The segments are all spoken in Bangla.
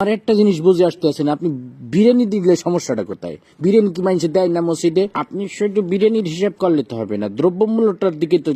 আর একটা জিনিস বুঝে আসতে আছেন আপনি বিরিয়ানি দিলে সমস্যাটা কোথায়? বিরিয়ানি কি মানুষে দেয় না মসজিদে? আপনি শুধু বিরিয়ানির হিসাব করলে তো হবে না দ্রব্যমূল্যটার দিকে তো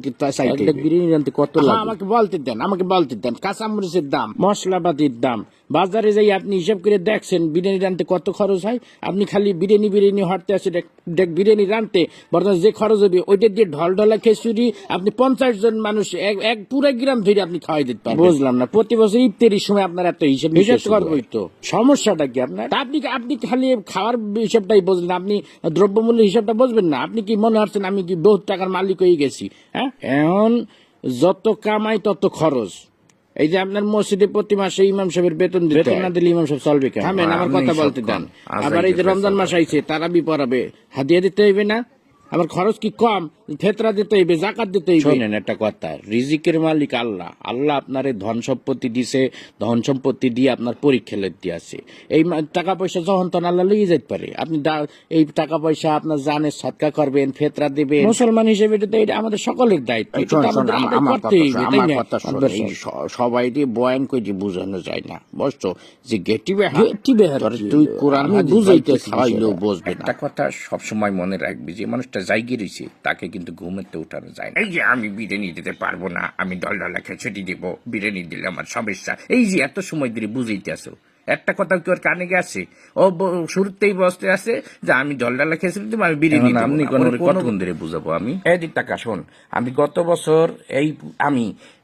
বিরিয়ানি রানতে কত লাগে? আমাকে বলতে দেন আমাকে বলতে দেন কাঁচামরিচের দাম মশলাপাতির দাম বাজারে যাই আপনি হিসাব করে দেখছেন বিরিয়ানি রানতে কত খরচ হয় আপনি খালি বিরিয়ানি বিরিয়ানি হাঁটতে আসে দেখ- বিরিয়ানি রানতে বর্তমানে যে খরচ হবে ওইটা দিয়ে ঢল ঢলা খেসুরি আপনি পঞ্চাশ জন মানুষ এক পুরো গ্রাম ধরে আপনি খাওয়াই দিতে পারবেন। বুঝলাম না প্রতি বছর ইফতারির সময় আপনার এত হিসাব হিসাব করবোই তো সমস্যাটা কি আপনার? আপনি আপনি খালি খাওয়ার হিসাবটাই বুঝলেন আপনি দ্রব্যমূল্য হিসাবটা বুঝবেন না? আপনি কি মনে হচ্ছেন আমি কি বহুত টাকার মালিক হয়ে গেছি? হ্যাঁ? এখন যত কামাই তত খরচ। এই যে আপনার মসজিদে প্রতি মাসে ইমাম সাহেবের বেতন দিতে বেতন না দিলে ইমাম সাহেব চলবে কেন আমার কথা বলতে। দেন। আবার এই যে রমজান মাস আইছে তারাবি পড়াবে। হাদিয়া দিতে হইবে না? আমার খরচ কি কম? ফেতরা দিতে হইবে জাকাত দিতে হইবে। শোনেন একটা কথা রিজিকের মালিক আল্লাহ। আল্লাহ আপনার এই ধন সম্পত্তি দিছে ধন সম্পত্তি দিয়ে আপনার পরীক্ষা লেতে আছে। এই টাকা পয়সা যখন তখন আল্লাহ লইয়ে যেতে পারে। আপনি এই টাকা পয়সা আপনার জানে সৎকা করবেন ফেতরা দিবেন। মুসলমান হিসেবে এটা এটা আমাদের সকলের দায়িত্ব। সবাই দিয়ে বয়ান করে যে বোঝানো যায় না বুঝছ? যে গেটি বেহা গেটি বেহা তুই কোরআন বুঝাইতে খাওয়াইলেও বুঝবে একটা কথা সবসময় মনে রাখবি যে মানুষটা জায়গি রয়েছে তাকে কিন্তু ঘুমেতে উঠানো যায় না। এই যে আমি বিরিয়ানি দিতে পারব না আমি দল ডলা খেচেটি দিব বিরিয়ানি দিলে আমার সমস্যা। এই যে এত সময় ধরে বুঝাইতে আসো একটা কথা কি ওর কানে গেছে ও শুরুতেই বসতে আছে যে আমি জল ডালা খেয়েছিলাম দিব আমি বিরিয়ানি আপনি কতক্ষণ ধরে বুঝাবো আমি? এদিক টাকা শোন আমি গত বছর এই আমি